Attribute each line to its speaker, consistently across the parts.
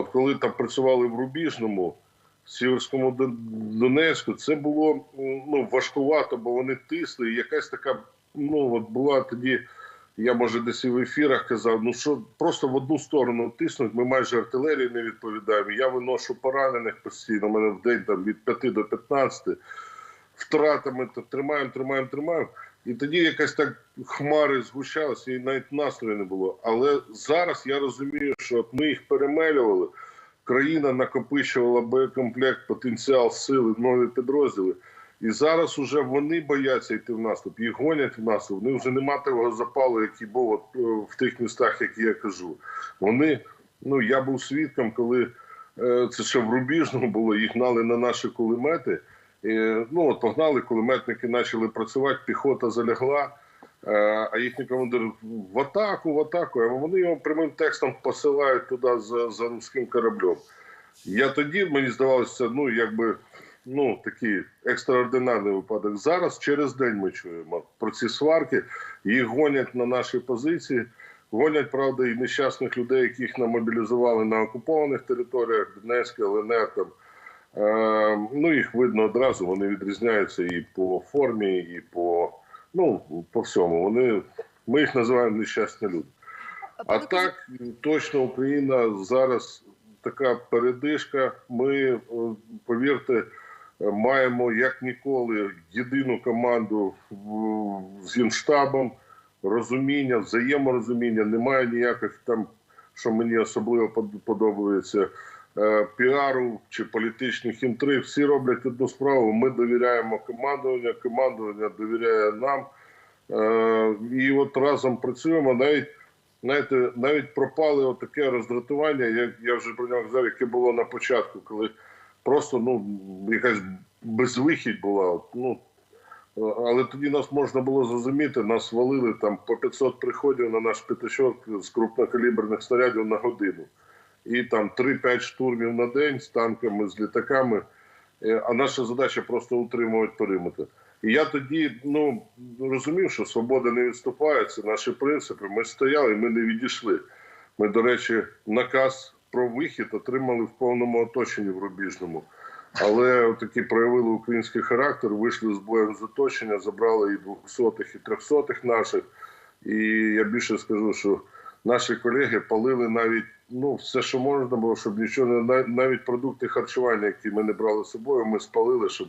Speaker 1: от коли там працювали в Рубіжному, в Сіверському Донецьку, це було ну, важкувато, бо вони тисли. І якась така, ну от була тоді. Я може десь і в ефірах казав, ну що просто в одну сторону тиснуть, ми майже артилерії не відповідаємо. Я виношу поранених постійно. У мене в день там від 5 до 15 втратами тримаємо, тримаємо, тримаємо. І тоді якась так хмари згущалися, і навіть настрою не було. Але зараз я розумію, що от ми їх перемелювали. Країна накопичувала боєкомплект, потенціал, сили, нові підрозділи. І зараз уже вони бояться йти в наступ, їх гонять в наступ. Вони вже нема того запалу, який був от, е, в тих містах, які я кажу. Вони, ну я був свідком, коли е, це ще в Рубіжному було, їх гнали на наші кулемети. І, ну от погнали, кулеметники почали працювати, піхота залягла. Е, А їхній командир в атаку, в атаку. А вони його прямим текстом посилають туди за, за руським кораблем. Я тоді мені здавалося, ну якби ну такий екстраординарний випадок. Зараз через день ми чуємо про ці сварки. Їх гонять на наші позиції. Гонять, правда, і нещасних людей, яких нам мобілізували на окупованих територіях Донецька, ЛНР. Там. Е, ну, їх видно одразу, вони відрізняються і по формі, і по, ну, по всьому. Вони, ми їх називаємо нещасні люди. А так точно Україна зараз така передишка. Ми, е, повірте, е, маємо як ніколи єдину команду з генштабом, розуміння, взаєморозуміння. Немає ніяких там, що мені особливо под- подобається. Е, Піару чи політичних інтриг, всі роблять одну справу. Ми довіряємо командуванню, командування довіряє нам. Е, І от разом працюємо. Навіть знаєте, навіть пропали таке роздратування. Я, я вже про нього казав, яке було на початку, коли просто ну якась безвихідь була. Ну але тоді нас можна було зрозуміти. Нас валили там по 500 приходів на наш п'ятачок з крупнокаліберних снарядів на годину. І там 3-5 штурмів на день з танками, з літаками. Е, А наша задача просто утримувати периметр. І я тоді ну розумів, що свобода не відступає, це наші принципи. Ми стояли, ми не відійшли. Ми, до речі, наказ про вихід отримали в повному оточенні в Рубіжному. Але таки проявили український характер, вийшли з боєм з оточення, забрали і двохсотих, і трьохсотих наших. І я більше скажу, що наші колеги палили навіть ну все, що можна було, щоб нічого не навіть продукти харчування, які ми не брали з собою, ми спалили, щоб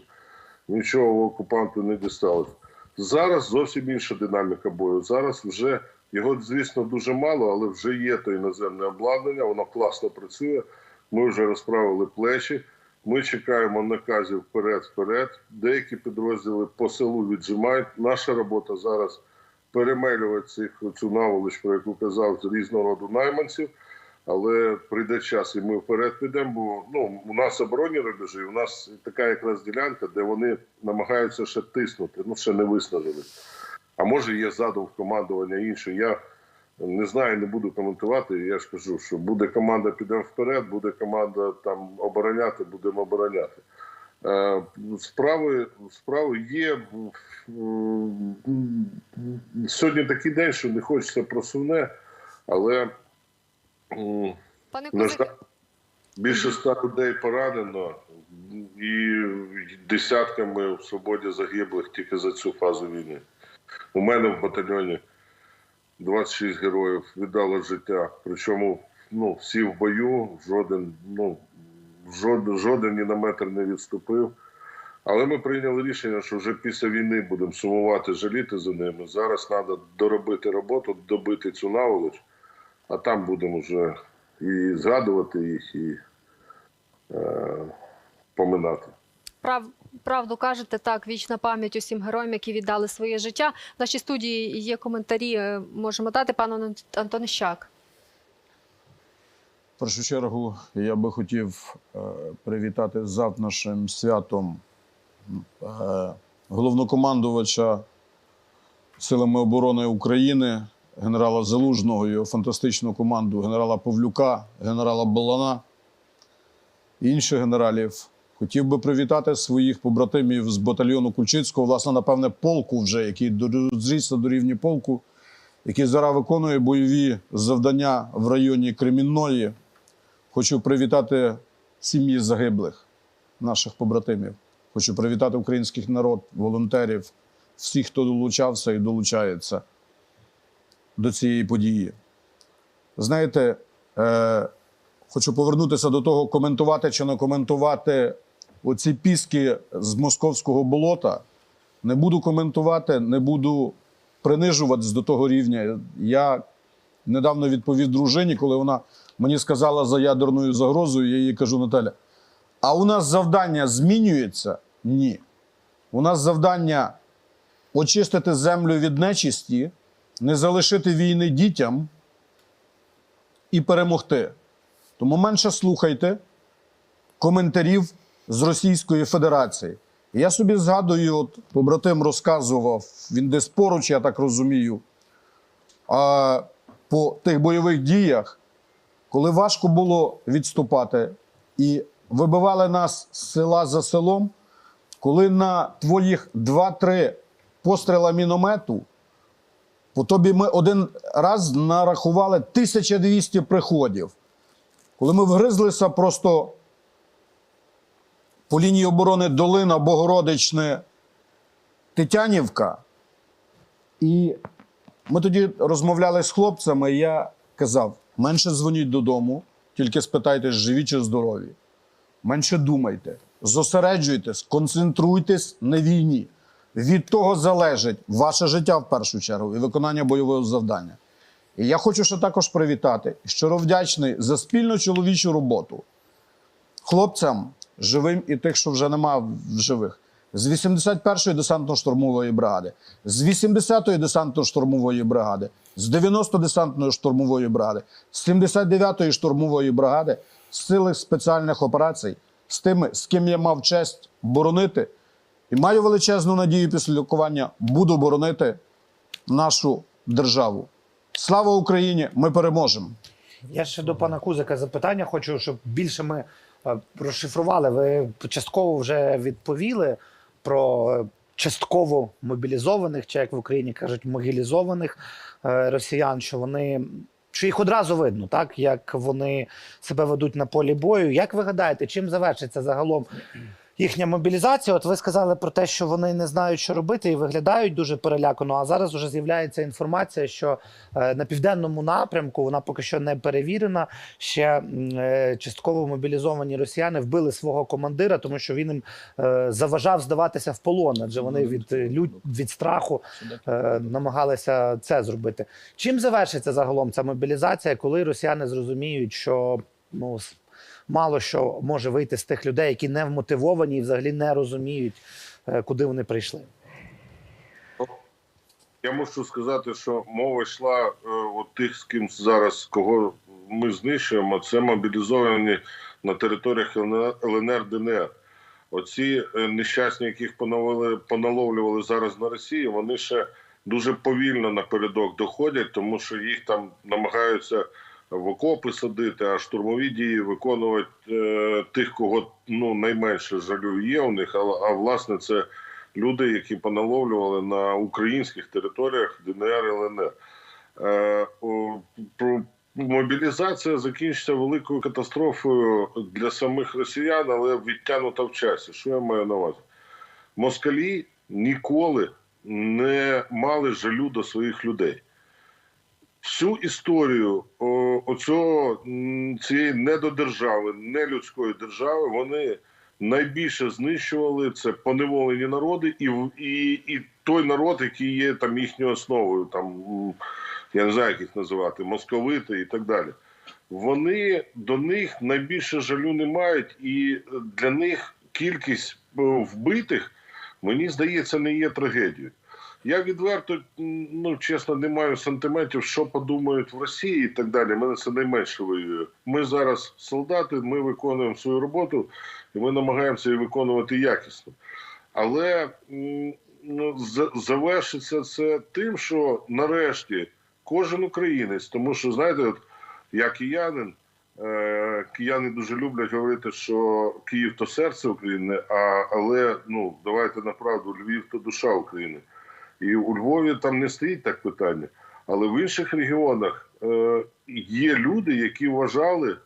Speaker 1: нічого окупанту не дісталось. Зараз зовсім інша динаміка бою. Зараз вже його, звісно, дуже мало, але вже є то іноземне обладнання, воно класно працює. Ми вже розправили плечі. Ми чекаємо наказів вперед-вперед. Деякі підрозділи по селу віджимають. Наша робота зараз перемелювати цих цю наволоч, про яку казав, з різного роду найманців. Але прийде час, і ми вперед підемо. Бо ну у нас оборонні рубежі, у нас така якраз ділянка, де вони намагаються ще тиснути, ну ще не виснажили. А може є задум командування інше. Я не знаю, не буду коментувати. Я ж кажу, що буде команда, підемо вперед, буде команда там обороняти, будемо обороняти. Е, Справи, справи є. Сьогодні такий день, що не хочеться про сумне, але
Speaker 2: пане
Speaker 1: на жаль, більше ста людей поранено і десятками в свободі загиблих тільки за цю фазу війни. У мене в батальйоні 26 героїв віддало життя. Причому ну, всі в бою, жоден, ну, жоден, жоден ні на метр не відступив. Але ми прийняли рішення, що вже після війни будемо сумувати, жаліти за ними. Зараз треба доробити роботу, добити цю наволоч, а там будемо вже і згадувати їх, і е, поминати.
Speaker 2: прав, правду кажете, так, вічна пам'ять усім героям, які віддали своє життя. В нашій студії є коментарі, е, можемо дати пану Антонищак.
Speaker 3: Першу чергу я би хотів е, привітати з завтрашнім святом е, головнокомандувача Силами оборони України, генерала Залужного, його фантастичну команду, генерала Павлюка, генерала Балана інших генералів. Хотів би привітати своїх побратимів з батальйону Кульчицького, власне, напевне, полку вже, який зрісся до рівня полку, який зараз виконує бойові завдання в районі Кремінної. Хочу привітати сім'ї загиблих наших побратимів. Хочу привітати український народ, волонтерів, всіх, хто долучався і долучається до цієї події. Знаєте, е, хочу повернутися до того, коментувати чи не коментувати оці піски з московського болота. Не буду коментувати, не буду принижуватись до того рівня. Я недавно відповів дружині, коли вона мені сказала за ядерною загрозою, я їй кажу, Наталя, а у нас завдання змінюється? Ні. У нас завдання очистити землю від нечисті, не залишити війни дітям і перемогти. Тому менше слухайте коментарів з Російської Федерації. Я собі згадую, от побратим розказував, він десь поруч, я так розумію, а, по тих бойових діях, коли важко було відступати, і вибивали нас з села за селом, коли на твоїх 2-3 постріла міномету, по тобі ми один раз нарахували 1200 приходів. Коли ми вгризлися просто по лінії оборони Долина, Богородичне, Тетянівка, і ми тоді розмовляли з хлопцями, і я казав: менше дзвоніть додому, тільки спитайте, живі чи здорові. Менше думайте, зосереджуйтесь, концентруйтесь на війні. Від того залежить ваше життя в першу чергу і виконання бойового завдання. І я хочу ще також привітати, щиро вдячний за спільну чоловічу роботу хлопцям живим і тих, що вже нема в живих. З 81-ї десантно-штурмової бригади, з 80-ї десантно-штурмової бригади, з 90 десантної штурмової бригади, з 79-ї штурмової бригади, з сили спеціальних операцій, з тими, з ким я мав честь боронити. І маю величезну надію після лікування буду боронити нашу державу. Слава Україні! Ми переможемо!
Speaker 4: Я ще до пана Кузика запитання хочу, щоб більше ми е, розшифрували. Ви частково вже відповіли про е, частково мобілізованих, чи як в Україні кажуть, могилізованих е, росіян, що вони. Що їх одразу видно, так як вони себе ведуть на полі бою. Як ви гадаєте, чим завершиться загалом їхня мобілізація? От ви сказали про те, що вони не знають, що робити, і виглядають дуже перелякано. А зараз вже з'являється інформація, що е, на південному напрямку вона поки що не перевірена. Ще е, частково мобілізовані росіяни вбили свого командира, тому що він їм е, заважав здаватися в полон, адже вони від лють від страху намагалися це зробити. Чим завершиться загалом ця мобілізація, коли росіяни зрозуміють, що ну мало що може вийти з тих людей, які не вмотивовані і взагалі не розуміють, е, куди вони прийшли?
Speaker 1: Я мушу сказати, що мова йшла е, от тих, з ким зараз кого ми знищуємо, це мобілізовані на територіях ЛНР, ДНР. Оці е, нещасні, яких поновили, поналовлювали зараз на Росії, вони ще дуже повільно напередок доходять, тому що їх там намагаються в окопи садити, а штурмові дії виконувати е, тих, кого ну найменше жалю є у них. А, а власне це люди, які поналовлювали на українських територіях ДНР і ЛНР. Е, про- Мобілізація закінчиться великою катастрофою для самих росіян, але відтягнута в часі. Що я маю на увазі? Москалі ніколи не мали жалю до своїх людей. Всю історію оцього, цієї недодержави, нелюдської держави, вони найбільше знищували це поневолені народи і, і, і той народ, який є там їхньою основою, там я не знаю, як їх називати, московити і так далі. Вони до них найбільше жалю не мають, і для них кількість вбитих, мені здається, не є трагедією. Я відверто, ну чесно, не маю сантиментів, що подумають в Росії і так далі. Мене це найменше воює. Ми зараз солдати, ми виконуємо свою роботу, і ми намагаємося її виконувати якісно. Але ну, завершиться це тим, що нарешті кожен українець, тому що знаєте, от я киянин, е, кияни дуже люблять говорити, що Київ то серце України, а, але ну давайте на правду, Львів то душа України. І у Львові там не стоїть так питання. Але в інших регіонах е, є люди, які вважали,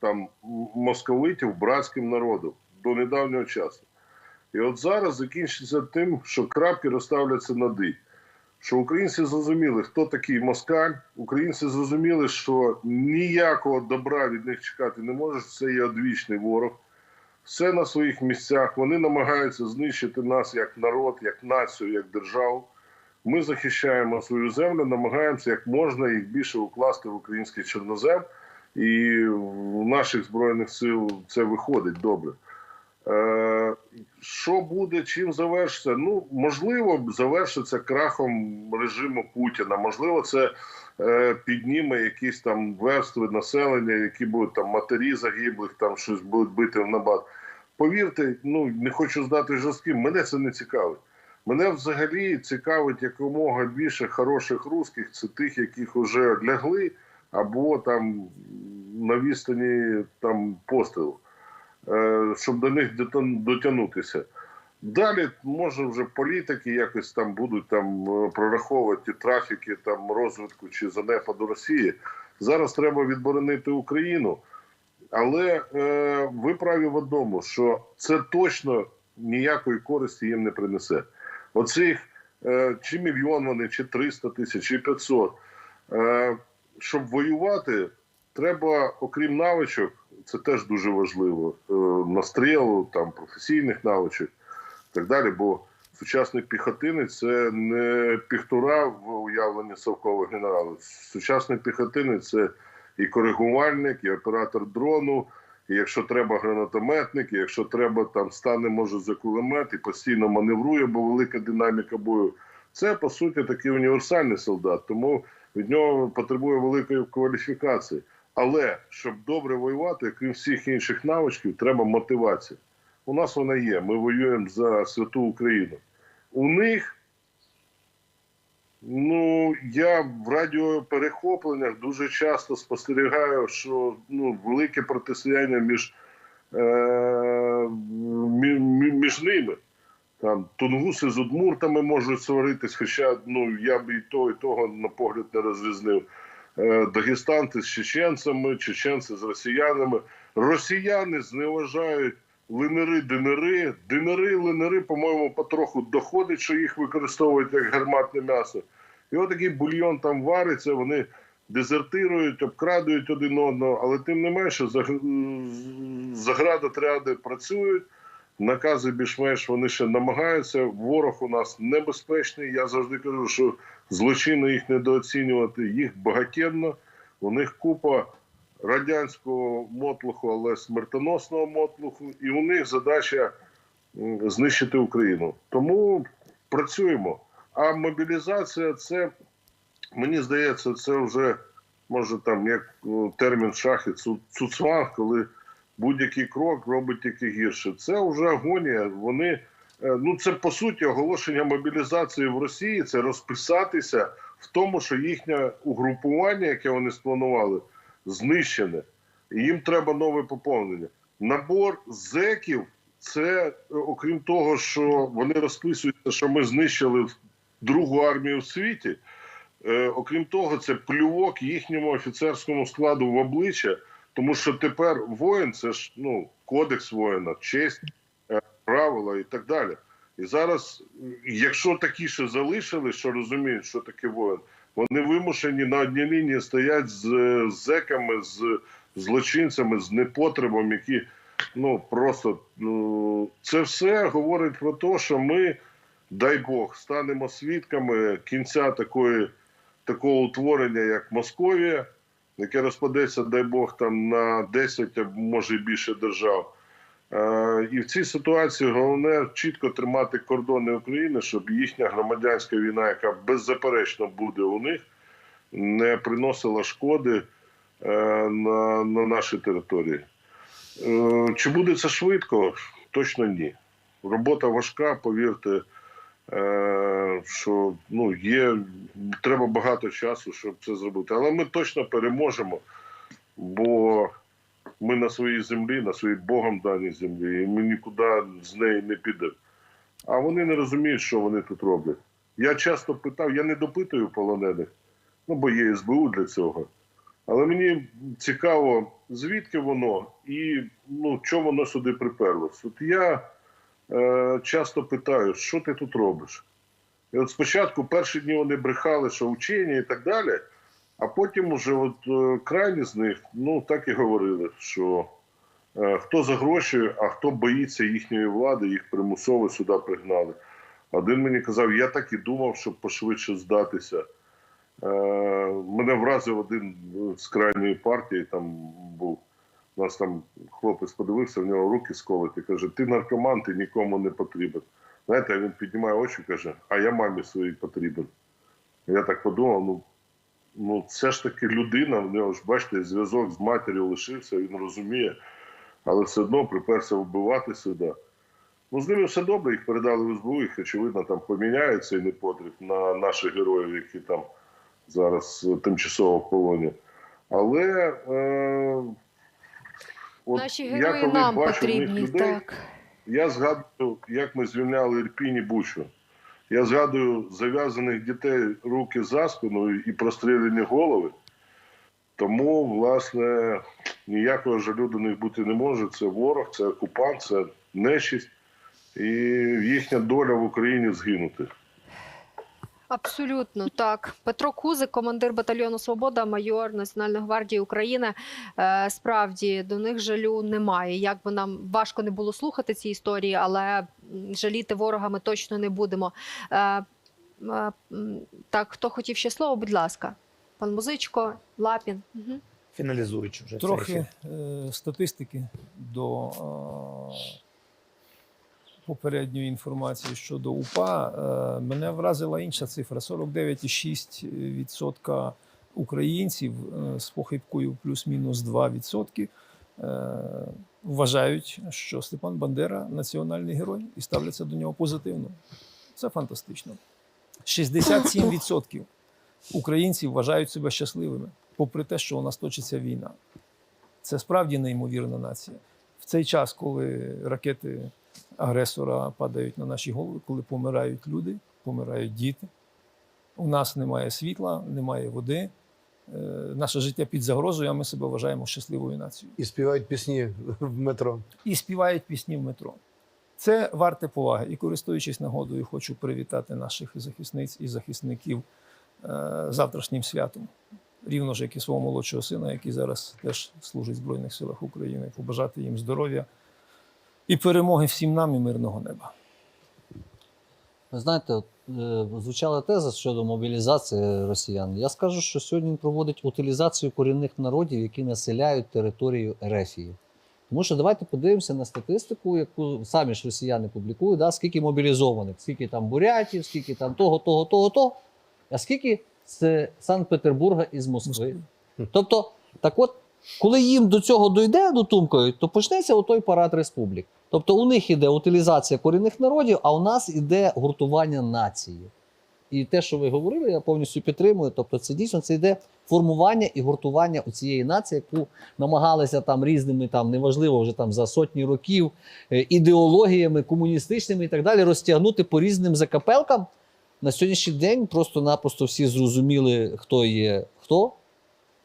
Speaker 1: там московитів братським народом до недавнього часу. І от зараз закінчиться тим, що крапки розставляться над «і». Що українці зрозуміли, хто такий москаль, українці зрозуміли, що ніякого добра від них чекати не може, що це є одвічний ворог. Все на своїх місцях. Вони намагаються знищити нас як народ, як націю, як державу. Ми захищаємо свою землю, намагаємося як можна їх більше укласти в український чорнозем, і в наших збройних сил це виходить добре. Е, що буде, чим завершиться? Ну, можливо, завершиться крахом режиму Путіна. Можливо, це е, підніме якісь там верстви населення, які будуть там матері загиблих, там щось будуть бити в набат. Повірте, ну не хочу здати жорстким, мене це не цікавить. Мене взагалі цікавить якомога більше хороших русських, це тих, яких вже лягли, або там на відстані там пострілу, е, щоб до них дотягнутися. Далі може вже політики якось там будуть там е, прораховувати трафіки там розвитку чи занепаду Росії. Зараз треба відборонити Україну. Але е, ви праві в одному, що це точно ніякої користі їм не принесе. Оцих е, чи мільйон вони, чи 300 тисяч, чи 500. Е, щоб воювати, треба, окрім навичок, це теж дуже важливо. Е, настрілу, там професійних навичок і так далі. Бо сучасний піхотинець це не піхтура в уявленні совкового генерала. Сучасний піхотинець це і коригувальник, і оператор дрону, і якщо треба гранатометник, і якщо треба, там стане може за кулемет і постійно маневрує, бо велика динаміка бою. Це по суті такий універсальний солдат, тому від нього потребує великої кваліфікації. Але щоб добре воювати, крім всіх інших навичків, треба мотивація. У нас вона є. Ми воюємо за святу Україну. У них Ну, я в радіоперехопленнях дуже часто спостерігаю, що ну, велике протистояння між, е, мі- мі- між ними. Там тунгуси з удмуртами можуть сваритись, хоча ну, я б і того, і того на погляд не розрізнив. Е, дагестанти з чеченцями, чеченці з росіянами. Росіяни зневажають линери, динери. Динери, линери, по-моєму, потроху доходить, що їх використовують як гарматне м'ясо. І отакий бульйон там вариться, вони дезертирують, обкрадують один одного, але тим не менше заградотряди працюють, накази більш-менш вони ще намагаються. Ворог у нас небезпечний. Я завжди кажу, що злочинно їх недооцінювати, їх багатенно, у них купа радянського мотлуху, але смертоносного мотлуху, і у них задача знищити Україну. Тому працюємо. А мобілізація це, мені здається, це вже може там як термін шахи цу- цуцванг, коли будь-який крок робить тільки гірше. Це вже агонія. Вони е, ну це по суті оголошення мобілізації в Росії. Це розписатися в тому, що їхнє угрупування, яке вони спланували, знищене. І їм треба нове поповнення. Набор зеків це е, окрім того, що вони розписуються, що ми знищили другу армію в світі. Е, окрім того, це плювок їхньому офіцерському складу в обличчя, тому що тепер воїн це ж ну кодекс воїна, честь, е, правила і так далі. І зараз, якщо такі ще залишили, що розуміють, що таке воїн, вони вимушені на одній лінії стоять з, зеками, з злочинцями, з непотребом, які ну просто ну, це все говорить про те, що ми, дай Бог, станемо свідками кінця такої, такого утворення, як Московія, яке розпадеться, дай Бог, там на 10, а може більше держав. Е, і в цій ситуації головне чітко тримати кордони України, щоб їхня громадянська війна, яка беззаперечно буде у них, не приносила шкоди е, на, на нашій території. Е, Чи буде це швидко? Точно ні. Робота важка, повірте, що ну, є, треба багато часу, щоб це зробити. Але ми точно переможемо, бо ми на своїй землі, на своїй Богом даній землі, і ми нікуди з неї не підемо. А вони не розуміють, що вони тут роблять. Я часто питав, я не допитую полонених, ну бо є СБУ для цього. Але мені цікаво, звідки воно і ну, чому воно сюди приперлось. От я е, часто питаю, що ти тут робиш? І от спочатку перші дні вони брехали, що вчені і так далі, а потім уже от е, крайні з них ну так і говорили, що е, хто за гроші, а хто боїться їхньої влади, їх примусово сюди пригнали. Один мені казав, я так і думав, щоб пошвидше здатися. Е, мене вразив один з крайньої партії, там був. У нас там хлопець подивився, в нього руки сколоті, каже, ти наркоман, ти нікому не потрібен. Знаєте, він піднімає очі і каже, а я мамі своїй потрібен. Я так подумав, ну, ну це ж таки людина, в нього ж бачите, зв'язок з матір'ю лишився, він розуміє, але все одно приперся вбивати сюди. Ну, з ними все добре, їх передали в СБУ, їх, очевидно, там поміняють цей непотріб на наших героїв, які там зараз е, тимчасово в полоні. Але е, от
Speaker 2: Наші
Speaker 1: я
Speaker 2: герої
Speaker 1: коли
Speaker 2: нам
Speaker 1: бачу в них
Speaker 2: потрібні.
Speaker 1: людей,
Speaker 2: Так.
Speaker 1: я згадую, як ми звільняли Ірпінь і Бучу. Я згадую зав'язаних дітей руки за спиною і прострілені голови. Тому, власне, ніякого жалю до них бути не може. Це ворог, це окупант, це нечість І їхня доля в Україні згинути.
Speaker 2: Абсолютно так. Петро Кузик, командир батальйону Свобода, майор Національної гвардії України. Е, Справді до них жалю немає. Як би нам важко не було слухати ці історії, але жаліти ворога ми точно не будемо. Е, е, Так, хто хотів ще слово, будь ласка. Пан Музичко, Лапін. Угу.
Speaker 4: Фіналізуючи вже
Speaker 5: Трохи статистики до попередньої інформації щодо УПА. Е, мене вразила інша цифра: 49,6% українців е, з похибкою плюс-мінус 2% е, вважають, що Степан Бандера національний герой і ставляться до нього позитивно. Це фантастично. 67% українців вважають себе щасливими, попри те, що у нас точиться війна. Це справді неймовірна нація. В цей час, коли ракети агресора падають на наші голови, коли помирають люди, помирають діти, у нас немає світла, немає води, е, наше життя під загрозою, а ми себе вважаємо щасливою нацією.
Speaker 6: І співають пісні в метро.
Speaker 5: І співають пісні в метро. Це варте поваги. І користуючись нагодою, хочу привітати наших захисниць і захисників е, завтрашнім святом. Рівно ж як і свого молодшого сина, який зараз теж служить в Збройних силах України, побажати їм здоров'я і перемоги всім нам і мирного неба.
Speaker 7: Ви знаєте, е, звучала теза щодо мобілізації росіян. Я скажу, що сьогодні він проводить утилізацію корінних народів, які населяють територію Ерефії. Тому що давайте подивимося на статистику, яку самі ж росіяни публікують, да, скільки мобілізованих, скільки там бурятів, скільки там того, того, того, того, а скільки з Санкт-Петербурга і з Москви. Тобто, так от, коли їм до цього дойде до тумкою, то почнеться отой парад республік. Тобто у них іде утилізація корінних народів, а у нас іде гуртування нації. І те, що ви говорили, я повністю підтримую. Тобто, це дійсно це йде формування і гуртування у цієї нації, яку намагалися там різними, там неважливо вже там за сотні років е, ідеологіями комуністичними і так далі розтягнути по різним закапелкам. На сьогоднішній день просто-напросто всі зрозуміли, хто є хто.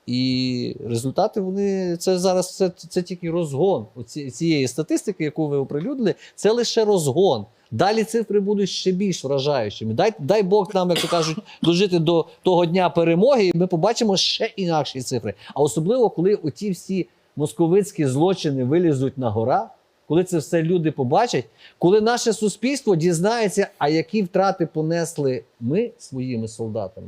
Speaker 7: І результати вони це зараз це, це тільки розгон оці- цієї статистики, яку ви оприлюднили, це лише розгон. Далі цифри будуть ще більш вражаючими. Дай, дай Бог нам, як то кажуть, дожити до того дня перемоги, і ми побачимо ще інакші цифри. А особливо, коли оті всі московицькі злочини вилізуть на гора, коли це все люди побачать, коли наше суспільство дізнається, а які втрати понесли ми своїми солдатами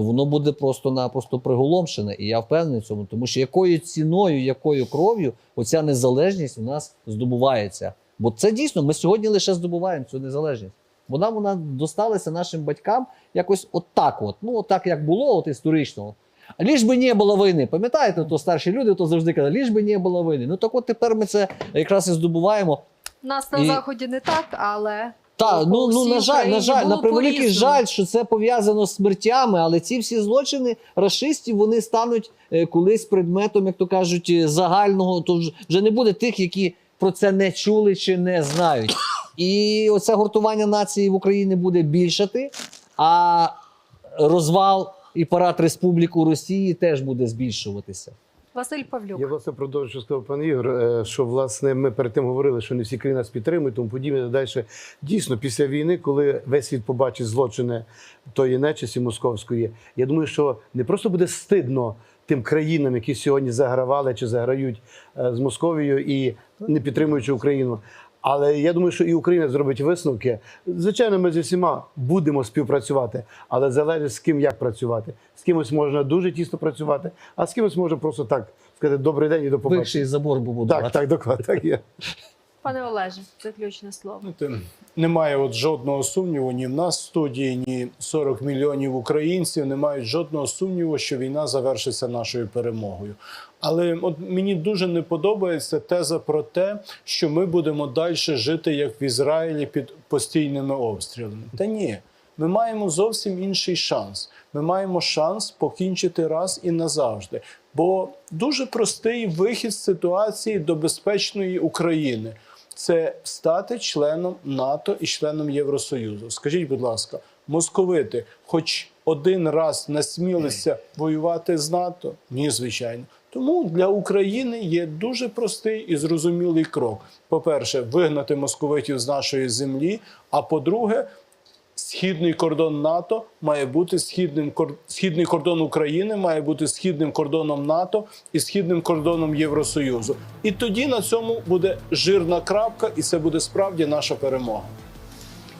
Speaker 7: то воно буде просто-напросто приголомшене. І я впевнений в цьому, тому що якою ціною, якою кров'ю оця незалежність у нас здобувається. Бо це дійсно, ми сьогодні лише здобуваємо цю незалежність. Вона вона досталася нашим батькам якось отак, от, ну отак як було, от історично. Ліж би не було війни. Пам'ятаєте, то старші люди то завжди казали, ліж би не було війни. Ну так от тепер ми це якраз і здобуваємо.
Speaker 2: Нас на
Speaker 7: І-
Speaker 2: заході не так, але
Speaker 7: Так,
Speaker 2: По
Speaker 7: ну, ну на жаль, на жаль, на превеликий жаль, що це пов'язано з смертями, але ці всі злочини расистів вони стануть е, колись предметом, як то кажуть, е, загального. То вже- вже не буде тих, які про це не чули чи не знають. І оце гуртування нації в Україні буде більшати, а розвал і парад республік у Росії теж буде збільшуватися.
Speaker 2: Василь Павлюк.
Speaker 6: Я власне продовжую, що сказав пан Ігор, е, що власне ми перед тим говорили, що не всі країни нас підтримують, тому подібне далі. Дійсно, після війни, коли весь світ побачить злочини тої нечисті московської, я думаю, що не просто буде стидно тим країнам, які сьогодні загравали чи заграють е, з Московією і не підтримуючи Україну. Але я думаю, що і Україна зробить висновки. Звичайно, ми зі всіма будемо співпрацювати, але залежить з ким як працювати. З кимось можна дуже тісно працювати, а з кимось можна просто так сказати добрий день і до побачення.
Speaker 7: Вищий забор побудувати.
Speaker 6: Так, так, докладно, так є.
Speaker 2: Пане Олеже, заключне слово.
Speaker 8: Знаєте, Немає от жодного сумніву ні в нас в студії, ні 40 мільйонів українців не мають жодного сумніву, що війна завершиться нашою перемогою. Але от мені дуже не подобається теза про те, що ми будемо далі жити як в Ізраїлі під постійними обстрілами. Та ні, ми маємо зовсім інший шанс. Ми маємо шанс покінчити раз і назавжди. Бо дуже простий вихід з ситуації до безпечної України це стати членом НАТО і членом Євросоюзу. Скажіть, будь ласка, московити, хоч один раз насмілися воювати з НАТО? Ні, звичайно. Тому для України є дуже простий і зрозумілий крок: по-перше, вигнати московитів з нашої землі. А по-друге, східний кордон НАТО має бути східним східний кордон України має бути східним кордоном НАТО і східним кордоном Євросоюзу. І тоді на цьому буде жирна крапка, і це буде справді наша перемога.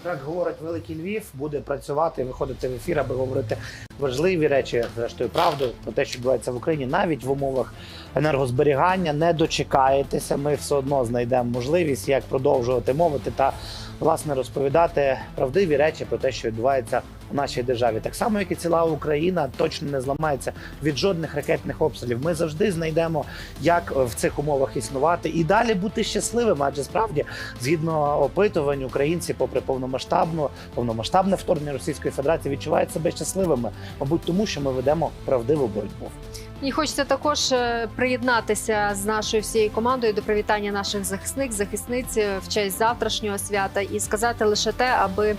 Speaker 4: Як говорить Великий Львів, буде працювати, виходити в ефір, аби говорити важливі речі, зрештою, правду про те, що відбувається в Україні, навіть в умовах енергозберігання. Не дочекаєтеся. Ми все одно знайдемо можливість, як продовжувати мовити та власне розповідати правдиві речі про те, що відбувається у нашій державі. Так само, як і ціла Україна точно не зламається від жодних ракетних обстрілів. Ми завжди знайдемо, як в цих умовах існувати і далі бути щасливими. Адже справді, згідно опитувань, українці, попри повномасштабну повномасштабне вторгнення Російської Федерації, відчувають себе щасливими, мабуть, тому що ми ведемо правдиву боротьбу.
Speaker 2: І хочеться також е, приєднатися з нашою всією командою до привітання наших захисник, захисниць е, в честь завтрашнього свята і сказати лише те, аби е,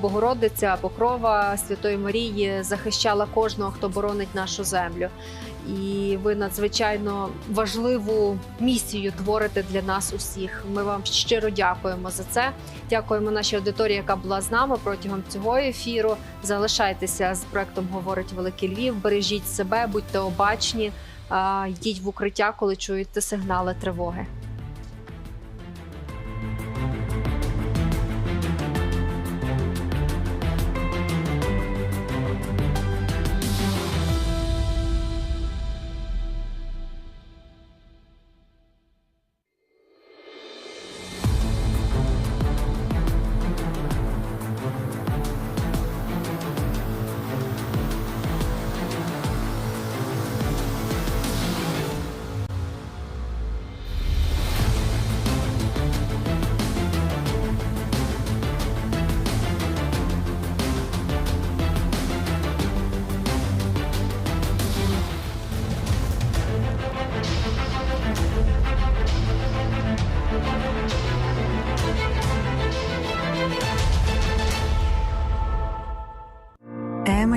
Speaker 2: Богородиця, Покрова Святої Марії захищала кожного, хто боронить нашу землю. І ви надзвичайно важливу місію творите для нас усіх. Ми вам щиро дякуємо за це. Дякуємо нашій аудиторії, яка була з нами протягом цього ефіру. Залишайтеся з проектом Говорить Великий Львів. Бережіть себе, будьте обачні, йдіть в укриття, коли чуєте сигнали тривоги.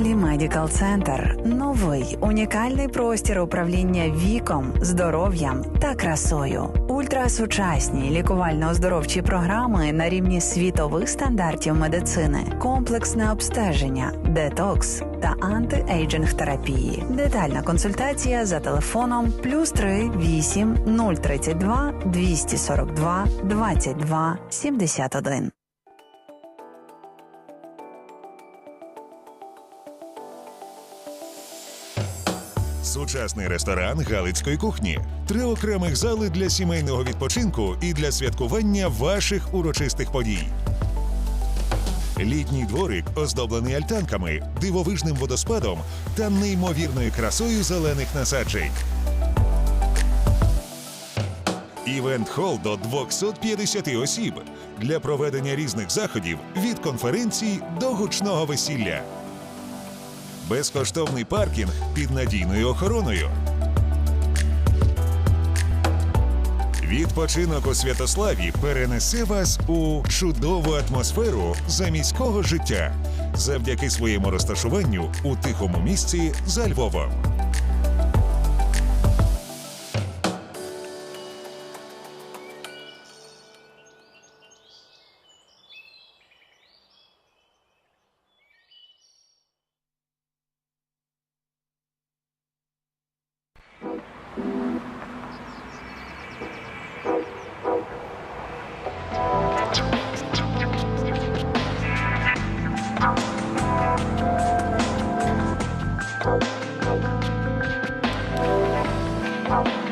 Speaker 9: Емелі Медікал Центр новий унікальний простір управління віком, здоров'ям та красою. Ультрасучасні лікувально-оздоровчі програми на рівні світових стандартів медицини, комплексне обстеження, детокс та антиейджинг терапії. Детальна консультація за телефоном плюс 3 8 032 242 22 71.
Speaker 10: Сучасний ресторан галицької кухні, три окремих зали для сімейного відпочинку і для святкування ваших урочистих подій. Літній дворик оздоблений альтанками, дивовижним водоспадом та неймовірною красою зелених насаджень. Івент-хол до 250 осіб для проведення різних заходів від конференцій до гучного весілля. Безкоштовний паркінг під надійною охороною. Відпочинок у Святославі перенесе вас у чудову атмосферу заміського життя завдяки своєму розташуванню у тихому місці за Львовом. Thank you.